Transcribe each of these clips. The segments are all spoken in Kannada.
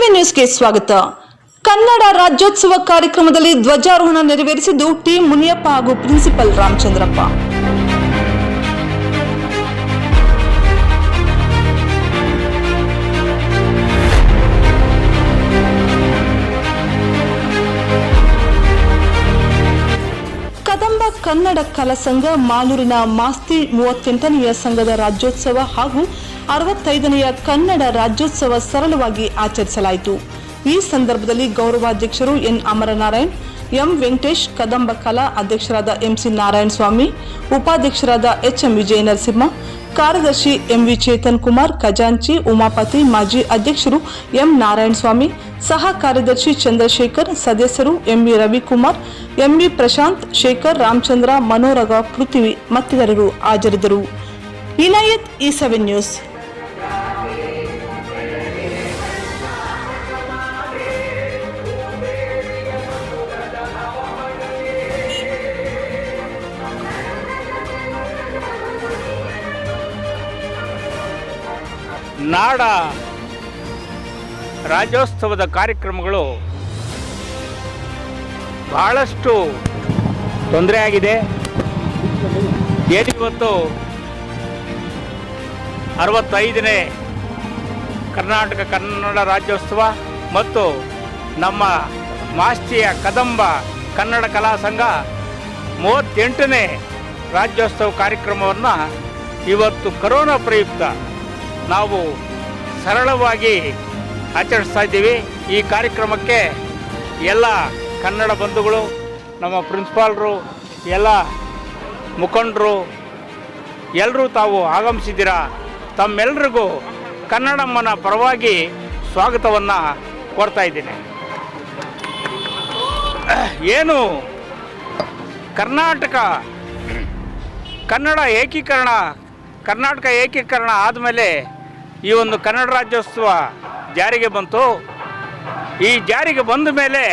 ಸೆವೆನ್ ನ್ಯೂಸ್ಗೆ ಸ್ವಾಗತ. ಕನ್ನಡ ರಾಜ್ಯೋತ್ಸವ ಕಾರ್ಯಕ್ರಮದಲ್ಲಿ ಧ್ವಜಾರೋಹಣ ನೆರವೇರಿಸಿದ್ದು ಟಿ ಮುನಿಯಪ್ಪ ಹಾಗೂ ಪ್ರಿನ್ಸಿಪಲ್ ರಾಮಚಂದ್ರಪ್ಪ. ಕದಂಬ ಕನ್ನಡ ಕಲಾ ಸಂಘ ಮಾಲೂರಿನ ಮಾಸ್ತಿ ಮೂವತ್ತೆಂಟನೆಯ ಸಂಘದ ರಾಜ್ಯೋತ್ಸವ ಹಾಗೂ ಅರವತ್ತೈದನೆಯ ಕನ್ನಡ ರಾಜ್ಯೋತ್ಸವ ಸರಳವಾಗಿ ಆಚರಿಸಲಾಯಿತು. ಈ ಸಂದರ್ಭದಲ್ಲಿ ಗೌರವಾಧ್ಯಕ್ಷರು ಎನ್ ಅಮರನಾರಾಯಣ್, ಎಂ ವೆಂಕಟೇಶ್, ಕದಂಬ ಕಲಾ ಅಧ್ಯಕ್ಷರಾದ ಎಂಸಿ ನಾರಾಯಣ ಸ್ವಾಮಿ ಉಪಾಧ್ಯಕ್ಷರಾದ ಎಚ್ ಎಂ ವಿಜಯ ನರಸಿಂಹ ಕಾರ್ಯದರ್ಶಿ ಎಂವಿ ಚೇತನ್ ಕುಮಾರ್, ಖಜಾಂಚಿ, ಉಮಾಪತಿ, ಮಾಜಿ ಅಧ್ಯಕ್ಷರು ಎಂ ನಾರಾಯಣ ಸ್ವಾಮಿ ಸಹ ಕಾರ್ಯದರ್ಶಿ ಚಂದ್ರಶೇಖರ್, ಸದಸ್ಯರು M V Ravikumar MV Prashanth, Shekar, Ramachandra, Manoraga, Prithvi ಮತ್ತಿತರರು ಹಾಜರಿದ್ದರು. ಇನಾಯತ್ ಈ ಸೆವೆನ್ ನ್ಯೂಸ್. ನಾಡ ರಾಜ್ಯೋತ್ಸವದ ಕಾರ್ಯಕ್ರಮಗಳು ಬಹಳಷ್ಟು ತೊಂದರೆಯಾಗಿದೆ ಏನಿವತ್ತು ಅರವತ್ತೈದನೇ ಕರ್ನಾಟಕ ಕನ್ನಡ ರಾಜ್ಯೋತ್ಸವ ಮತ್ತು ನಮ್ಮ ಮಾಸ್ತಿಯ ಕದಂಬ ಕನ್ನಡ ಕಲಾ ಸಂಘ ಮೂವತ್ತೆಂಟನೇ ರಾಜ್ಯೋತ್ಸವ ಕಾರ್ಯಕ್ರಮವನ್ನು ಇವತ್ತು ಕರೋನಾ ಪ್ರಯುಕ್ತ ನಾವು ಸರಳವಾಗಿ ಆಚರಿಸ್ತಾ ಇದ್ದೀವಿ. ಈ ಕಾರ್ಯಕ್ರಮಕ್ಕೆ ಎಲ್ಲ ಕನ್ನಡ ಬಂಧುಗಳು, ನಮ್ಮ ಪ್ರಿನ್ಸಿಪಾಲ್ರು, ಎಲ್ಲ ಮುಖಂಡರು ಎಲ್ಲರೂ ತಾವು ಆಗಮಿಸಿದ್ದೀರಾ? ತಮ್ಮೆಲ್ಲರಿಗೂ ಕನ್ನಡಮ್ಮನ ಪರವಾಗಿ ಸ್ವಾಗತವನ್ನು ಕೋರ್ತಾ ಇದ್ದೀನಿ. ಏನು? ಕರ್ನಾಟಕ, ಕನ್ನಡ ಏಕೀಕರಣ ಕರ್ನಾಟಕ ಏಕೀಕರಣ ಆದಮೇಲೆ ಈ ಒಂದು ಕನ್ನಡ ರಾಜ್ಯೋತ್ಸವ ಜಾರಿಗೆ ಬಂತು. ಈ ಜಾರಿಗೆ ಬಂದ ಮೇಲೆ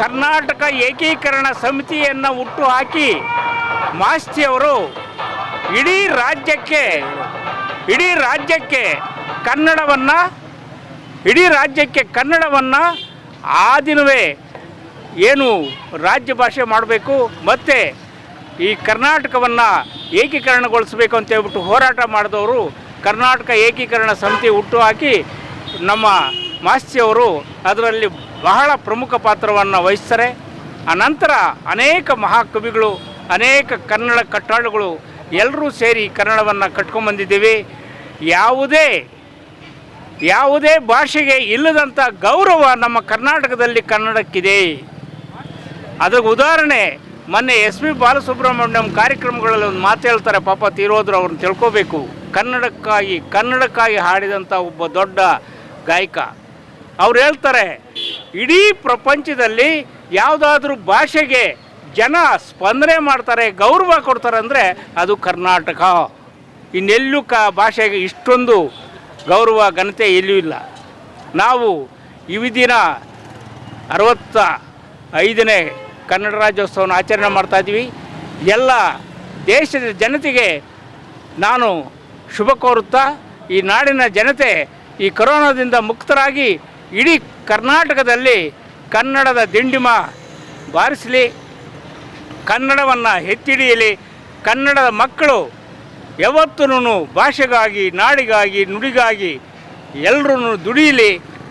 ಕರ್ನಾಟಕ ಏಕೀಕರಣ ಸಮಿತಿಯನ್ನು ಹುಟ್ಟು ಹಾಕಿ ಮಾಸ್ತಿಯವರು ಇಡೀ ರಾಜ್ಯಕ್ಕೆ ಇಡೀ ರಾಜ್ಯಕ್ಕೆ ಕನ್ನಡವನ್ನು, ಇಡೀ ರಾಜ್ಯಕ್ಕೆ ಕನ್ನಡವನ್ನು ಆ ದಿನವೇ ಏನು ರಾಜ್ಯ ಭಾಷೆ ಮಾಡಬೇಕು. ಮತ್ತು ಈ ಕರ್ನಾಟಕವನ್ನು ಏಕೀಕರಣಗೊಳಿಸಬೇಕು ಅಂತ ಹೇಳ್ಬಿಟ್ಟು ಹೋರಾಟ ಮಾಡಿದವರು ಕರ್ನಾಟಕ ಏಕೀಕರಣ ಸಮಿತಿ ಹುಟ್ಟು ಹಾಕಿ ನಮ್ಮ ಮಾಸ್ತಿಯವರು ಅದರಲ್ಲಿ ಬಹಳ ಪ್ರಮುಖ ಪಾತ್ರವನ್ನು ವಹಿಸ್ತಾರೆ. ಅನಂತರ ಅನೇಕ ಮಹಾಕವಿಗಳು, ಅನೇಕ ಕನ್ನಡ ಕಟ್ಟಾಳುಗಳು ಎಲ್ಲರೂ ಸೇರಿ ಕನ್ನಡವನ್ನು ಕಟ್ಕೊಂಡ್ಬಂದಿದ್ದೀವಿ ಯಾವುದೇ ಯಾವುದೇ ಭಾಷೆಗೆ ಇಲ್ಲದಂಥ ಗೌರವ ನಮ್ಮ ಕರ್ನಾಟಕದಲ್ಲಿ ಕನ್ನಡಕ್ಕಿದೆ. ಅದಕ್ಕೆ ಉದಾಹರಣೆ ಮೊನ್ನೆ ಎಸ್ ಪಿ ಬಾಲಸುಬ್ರಹ್ಮಣ್ಯಂ ಕಾರ್ಯಕ್ರಮಗಳಲ್ಲಿ ಒಂದು ಮಾತು ಹೇಳ್ತಾರೆ, ಪಾಪ ತಿರೋದ್ರು ಅವ್ರನ್ನ ತಿಳ್ಕೋಬೇಕು. ಕನ್ನಡಕ್ಕಾಗಿ ಕನ್ನಡಕ್ಕಾಗಿ ಹಾಡಿದಂಥ ಒಬ್ಬ ದೊಡ್ಡ ಗಾಯಕ. ಅವ್ರು ಹೇಳ್ತಾರೆ, ಇಡೀ ಪ್ರಪಂಚದಲ್ಲಿ ಯಾವುದಾದ್ರೂ ಭಾಷೆಗೆ ಜನ ಸ್ಪಂದನೆ ಮಾಡ್ತಾರೆ, ಗೌರವ ಕೊಡ್ತಾರೆ ಅಂದರೆ ಅದು ಕರ್ನಾಟಕ. ಇನ್ನೆಲ್ಲೂ ಕ ಭಾಷೆಗೆ ಇಷ್ಟೊಂದು ಗೌರವ, ಘನತೆ ಎಲ್ಲೂ ಇಲ್ಲ. ನಾವು ಈ ದಿನ ಅರವತ್ತ ಐದನೇ ಕನ್ನಡ ರಾಜ್ಯೋತ್ಸವನ ಆಚರಣೆ ಮಾಡ್ತಾ ಇದ್ದೀವಿ. ಎಲ್ಲ ದೇಶದ ಜನತೆಗೆ ನಾನು ಶುಭ ಕೋರುತ್ತಾ, ಈ ನಾಡಿನ ಜನತೆ ಈ ಕೊರೋನಾದಿಂದ ಮುಕ್ತರಾಗಿ ಇಡೀ ಕರ್ನಾಟಕದಲ್ಲಿ ಕನ್ನಡದ ದಿಂಡಿಮ ಬಾರಿಸಲಿ. ಕನ್ನಡವನ್ನು ಎತ್ತಿಡಿಯಲಿ ಕನ್ನಡದ ಮಕ್ಕಳು ಯಾವತ್ತೂ ಭಾಷೆಗಾಗಿ, ನಾಡಿಗಾಗಿ, ನುಡಿಗಾಗಿ ಎಲ್ಲರೂ ದುಡಿಯಲಿ,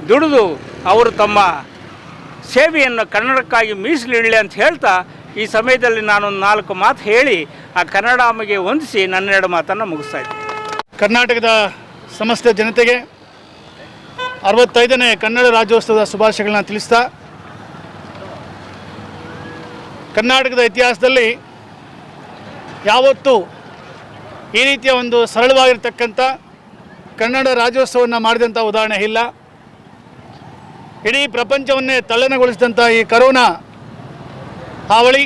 ದುಡಿದು ಅವರು ತಮ್ಮ ಸೇವೆಯನ್ನು ಕನ್ನಡಕ್ಕಾಗಿ ಮೀಸಲಿಡಲಿ ಅಂತ ಹೇಳ್ತಾ ಈ ಸಮಯದಲ್ಲಿ ನಾನೊಂದು ನಾಲ್ಕು ಮಾತು ಹೇಳಿ ಆ ಕನ್ನಡಾಮಗೆ ಹೊಂದಿಸಿ ನನ್ನೆರಡು ಮಾತನ್ನು ಮುಗಿಸ್ತಾ ಕರ್ನಾಟಕದ ಸಮಸ್ತ ಜನತೆಗೆ ಅರವತ್ತೈದನೇ ಕನ್ನಡ ರಾಜ್ಯೋತ್ಸವದ ಶುಭಾಶಯಗಳನ್ನ ತಿಳಿಸ್ತಾ, ಕರ್ನಾಟಕದ ಇತಿಹಾಸದಲ್ಲಿ ಯಾವತ್ತೂ ಈ ರೀತಿಯ ಒಂದು ಸರಳವಾಗಿರ್ತಕ್ಕಂಥ ಕನ್ನಡ ರಾಜ್ಯೋತ್ಸವವನ್ನು ಮಾಡಿದಂಥ ಉದಾಹರಣೆ ಇಲ್ಲ. ಇಡೀ ಪ್ರಪಂಚವನ್ನೇ ತಲ್ಲಣಗೊಳಿಸಿದಂಥ ಈ ಕರೋನಾ ಹಾವಳಿ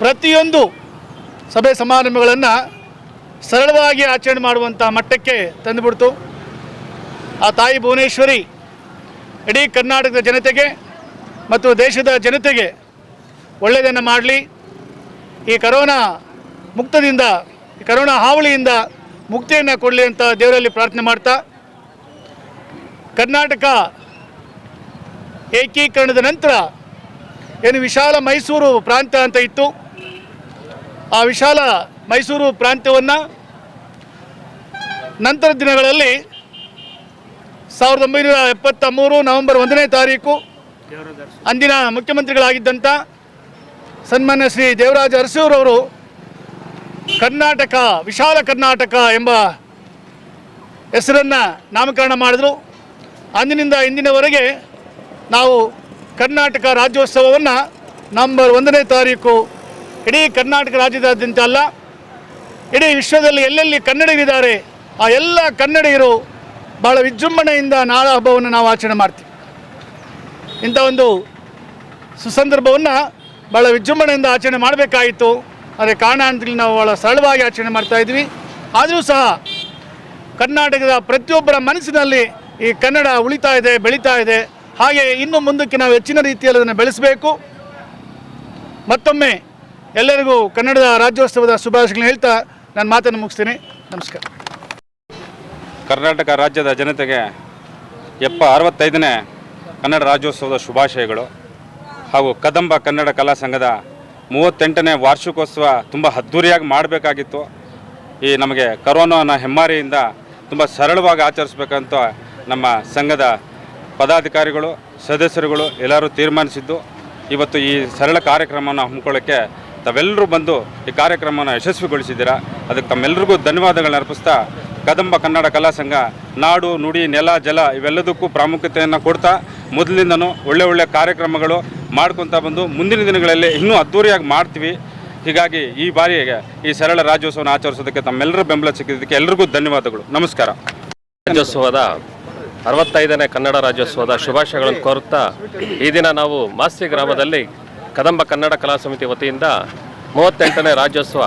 ಪ್ರತಿಯೊಂದು ಸಭೆ ಸಮಾರಂಭಗಳನ್ನು ಸರಳವಾಗಿ ಆಚರಣೆ ಮಾಡುವಂಥ ಮಟ್ಟಕ್ಕೆ ತಂದುಬಿಡ್ತು. ಆ ತಾಯಿ ಭುವನೇಶ್ವರಿ ಇಡೀ ಕರ್ನಾಟಕದ ಜನತೆಗೆ ಮತ್ತು ದೇಶದ ಜನತೆಗೆ ಒಳ್ಳೆಯದನ್ನು ಮಾಡಲಿ. ಈ ಕರೋನಾ ಮುಕ್ತದಿಂದ, ಈ ಕರೋನಾ ಹಾವಳಿಯಿಂದ ಮುಕ್ತಿಯನ್ನು ಕೊಡಲಿ ಅಂತ ದೇವರಲ್ಲಿ ಪ್ರಾರ್ಥನೆ ಮಾಡ್ತಾ, ಕರ್ನಾಟಕ ಏಕೀಕರಣದ ನಂತರ ಏನು ವಿಶಾಲ ಮೈಸೂರು ಪ್ರಾಂತ ಅಂತ ಇತ್ತು. ಆ ವಿಶಾಲ ಮೈಸೂರು ಪ್ರಾಂತ್ಯವನ್ನು ನಂತರ ದಿನಗಳಲ್ಲಿ ಸಾವಿರದ ಒಂಬೈನೂರ ಎಪ್ಪತ್ತ ಮೂರು ನವೆಂಬರ್ ಒಂದನೇ ತಾರೀಕು ಅಂದಿನ ಮುಖ್ಯಮಂತ್ರಿಗಳಾಗಿದ್ದಂಥ ಸನ್ಮಾನ್ಯ ಶ್ರೀ ದೇವರಾಜ ಅರಸೂರವರು ಕರ್ನಾಟಕ, ವಿಶಾಲ ಕರ್ನಾಟಕ ಎಂಬ ಹೆಸರನ್ನು ನಾಮಕರಣ ಮಾಡಿದ್ರು. ಅಂದಿನಿಂದ ಇಂದಿನವರೆಗೆ ನಾವು ಕರ್ನಾಟಕ ರಾಜ್ಯೋತ್ಸವವನ್ನು ನಂಬರ್ ಒಂದನೇ ತಾರೀಕು ಇಡೀ ಕರ್ನಾಟಕ ರಾಜ್ಯದಾದ್ಯಂತ ಅಲ್ಲ, ಇಡೀ ವಿಶ್ವದಲ್ಲಿ ಎಲ್ಲೆಲ್ಲಿ ಕನ್ನಡಿಗರಿದ್ದಾರೆ, ಆ ಎಲ್ಲ ಕನ್ನಡಿಗರು ಬಹಳ ವಿಜೃಂಭಣೆಯಿಂದ ನಾಳೆ ಹಬ್ಬವನ್ನು ನಾವು ಆಚರಣೆ ಮಾಡ್ತೀವಿ. ಇಂಥ ಒಂದು ಸುಸಂದರ್ಭವನ್ನು ಭಾಳ ವಿಜೃಂಭಣೆಯಿಂದ ಆಚರಣೆ ಮಾಡಬೇಕಾಯಿತು. ಆದರೆ ಕಾರಣ ಅಂತೇಳಿ ನಾವು ಭಾಳ ಸರಳವಾಗಿ ಆಚರಣೆ ಮಾಡ್ತಾ ಇದ್ವಿ. ಆದರೂ ಸಹ ಕರ್ನಾಟಕದ ಪ್ರತಿಯೊಬ್ಬರ ಮನಸ್ಸಿನಲ್ಲಿ ಈ ಕನ್ನಡ ಉಳಿತಾ ಇದೆ, ಬೆಳೀತಾ ಇದೆ. ಹಾಗೆ ಇನ್ನು ಮುಂದಕ್ಕೆ ನಾವು ಹೆಚ್ಚಿನ ರೀತಿಯಲ್ಲಿ ಅದನ್ನು ಬೆಳೆಸಬೇಕು. ಮತ್ತೊಮ್ಮೆ ಎಲ್ಲರಿಗೂ ಕನ್ನಡದ ರಾಜ್ಯೋತ್ಸವದ ಶುಭಾಶಯಗಳನ್ನು ಹೇಳ್ತಾ ನಾನು ಮಾತನ್ನು ಮುಗಿಸ್ತೀನಿ. ನಮಸ್ಕಾರ. ಕರ್ನಾಟಕ ರಾಜ್ಯದ ಜನತೆಗೆ ಎಪ್ಪ ಅರವತ್ತೈದನೇ ಕನ್ನಡ ರಾಜ್ಯೋತ್ಸವದ ಶುಭಾಶಯಗಳು. ಹಾಗೂ ಕದಂಬ ಕನ್ನಡ ಕಲಾ ಸಂಘದ ಮೂವತ್ತೆಂಟನೇ ವಾರ್ಷಿಕೋತ್ಸವ ತುಂಬ ಅದ್ಧೂರಿಯಾಗಿ ಮಾಡಬೇಕಾಗಿತ್ತು. ಈ ನಮಗೆ ಕರೋನಾನ ಹೆಮ್ಮಾರಿಯಿಂದ ತುಂಬ ಸರಳವಾಗಿ ಆಚರಿಸ್ಬೇಕಂತ ನಮ್ಮ ಸಂಘದ ಪದಾಧಿಕಾರಿಗಳು, ಸದಸ್ಯರುಗಳು ಎಲ್ಲರೂ ತೀರ್ಮಾನಿಸಿದ್ದು, ಇವತ್ತು ಈ ಸರಳ ಕಾರ್ಯಕ್ರಮವನ್ನು ಹಮ್ಮಿಕೊಳ್ಳೋಕ್ಕೆ ತಾವೆಲ್ಲರೂ ಬಂದು ಈ ಕಾರ್ಯಕ್ರಮವನ್ನು ಯಶಸ್ವಿಗೊಳಿಸಿದ್ದೀರಾ? ಅದಕ್ಕೆ ತಮ್ಮೆಲ್ಲರಿಗೂ ಧನ್ಯವಾದಗಳನ್ನ ಅರ್ಪಿಸ್ತಾ ಕದಂಬ ಕನ್ನಡ ಕಲಾ ಸಂಘ, ನಾಡು, ನುಡಿ, ನೆಲ, ಜಲ ಇವೆಲ್ಲದಕ್ಕೂ ಪ್ರಾಮುಖ್ಯತೆಯನ್ನು ಕೊಡ್ತಾ ಮೊದಲಿಂದನೂ ಒಳ್ಳೆ ಒಳ್ಳೆ ಕಾರ್ಯಕ್ರಮಗಳು ಮಾಡ್ಕೊತಾ ಬಂದು ಮುಂದಿನ ದಿನಗಳಲ್ಲಿ ಇನ್ನೂ ಅದ್ಧೂರಿಯಾಗಿ ಮಾಡ್ತೀವಿ. ಹೀಗಾಗಿ ಈ ಬಾರಿಗೆ ಈ ಸರಳ ರಾಜ್ಯೋತ್ಸವನ ಆಚರಿಸೋದಕ್ಕೆ ತಮ್ಮೆಲ್ಲರೂ ಬೆಂಬಲ ಸಿಕ್ಕಿದ್ದಕ್ಕೆ ಎಲ್ರಿಗೂ ಧನ್ಯವಾದಗಳು. ನಮಸ್ಕಾರ. ರಾಜ್ಯೋತ್ಸವದ ಅರವತ್ತೈದನೇ ಕನ್ನಡ ರಾಜ್ಯೋತ್ಸವದ ಶುಭಾಶಯಗಳನ್ನು ಕೋರುತ್ತಾ ಈ ದಿನ ನಾವು ಮಾಸ್ತಿ ಗ್ರಾಮದಲ್ಲಿ ಕದಂಬ ಕನ್ನಡ ಕಲಾ ಸಮಿತಿ ವತಿಯಿಂದ ಮೂವತ್ತೆಂಟನೇ ರಾಜ್ಯೋತ್ಸವ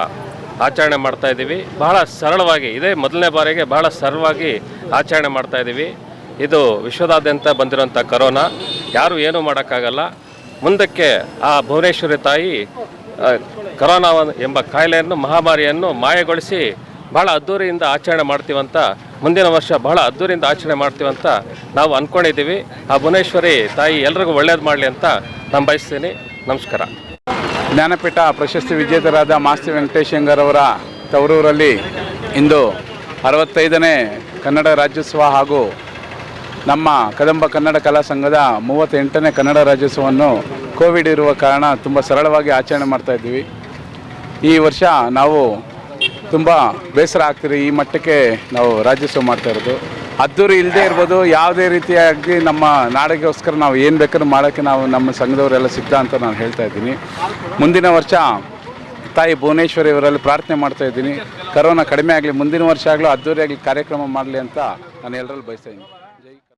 ಆಚರಣೆ ಮಾಡ್ತಾ ಇದ್ದೀವಿ. ಬಹಳ ಸರಳವಾಗಿ, ಇದೇ ಮೊದಲನೇ ಬಾರಿಗೆ ಬಹಳ ಸರಳವಾಗಿ ಆಚರಣೆ ಮಾಡ್ತಾ ಇದ್ದೀವಿ. ಇದು ವಿಶ್ವದಾದ್ಯಂತ ಬಂದಿರುವಂಥ ಕರೋನಾ. ಯಾರೂ ಏನೂ ಮಾಡೋಕ್ಕಾಗಲ್ಲ. ಮುಂದಕ್ಕೆ ಆ ಭುವನೇಶ್ವರಿ ತಾಯಿ ಕರೋನಾ ಎಂಬ ಕಾಯಿಲೆಯನ್ನು, ಮಹಾಮಾರಿಯನ್ನು ಮಾಯಗೊಳಿಸಿ ಬಹಳ ಅದ್ದೂರಿಯಿಂದ ಆಚರಣೆ ಮಾಡ್ತೀವಂತ, ಮುಂದಿನ ವರ್ಷ ಬಹಳ ಅದ್ದೂರಿಯಿಂದ ಆಚರಣೆ ಮಾಡ್ತೀವಂತ ನಾವು ಅಂದ್ಕೊಂಡಿದ್ದೀವಿ ಆ ಭುವನೇಶ್ವರಿ ತಾಯಿ ಎಲ್ರಿಗೂ ಒಳ್ಳೇದು ಮಾಡಲಿ ಅಂತ ನಾನು ಬಯಸ್ತೀನಿ. ನಮಸ್ಕಾರ. ಜ್ಞಾನಪೀಠ ಪ್ರಶಸ್ತಿ ವಿಜೇತರಾದ ಮಾಸ್ತಿ ವೆಂಕಟೇಶಂಗರವರ ತವರೂರಲ್ಲಿ ಇಂದು ಅರವತ್ತೈದನೇ ಕನ್ನಡ ರಾಜ್ಯೋತ್ಸವ ಹಾಗೂ ನಮ್ಮ ಕದಂಬ ಕನ್ನಡ ಕಲಾ ಸಂಘದ ಮೂವತ್ತೆಂಟನೇ ಕನ್ನಡ ರಾಜ್ಯೋತ್ಸವವನ್ನು ಕೋವಿಡ್ ಇರುವ ಕಾರಣ ತುಂಬ ಸರಳವಾಗಿ ಆಚರಣೆ ಮಾಡ್ತಾ ಇದ್ದೀವಿ. ಈ ವರ್ಷ ನಾವು ತುಂಬ ಬೇಸರ ಆಗ್ತಿದೆ. ಈ ಮಟ್ಟಕ್ಕೆ ನಾವು ರಾಜ್ಯೋತ್ಸವ ಮಾಡ್ತಾ ಇರೋದು. ಅದ್ದೂರಿ ಇಲ್ಲದೆ ಇರ್ಬೋದು, ಯಾವುದೇ ರೀತಿಯಾಗಿ ನಮ್ಮ ನಾಡಿಗೋಸ್ಕರ ನಾವು ಏನು ಬೇಕಾದ್ರೂ ಮಾಡೋಕ್ಕೆ ನಾವು ನಮ್ಮ ಸಂಘದವರೆಲ್ಲ ಸಿದ್ಧ ಅಂತ ನಾನು ಹೇಳ್ತಾ ಇದ್ದೀನಿ. ಮುಂದಿನ ವರ್ಷ ತಾಯಿ ಭುವನೇಶ್ವರಿ ಅವರಲ್ಲಿ ಪ್ರಾರ್ಥನೆ ಮಾಡ್ತಾ ಇದ್ದೀನಿ. ಕರೋನಾ ಕಡಿಮೆ ಆಗಲಿ, ಮುಂದಿನ ವರ್ಷ ಆಗಲೂ ಅದ್ದೂರಿಯಾಗಿ ಕಾರ್ಯಕ್ರಮ ಮಾಡಲಿ ಅಂತ ನಾನು ಎಲ್ಲರಲ್ಲಿ ಬಯಸ್ತಾ ಇದ್ದೀನಿ.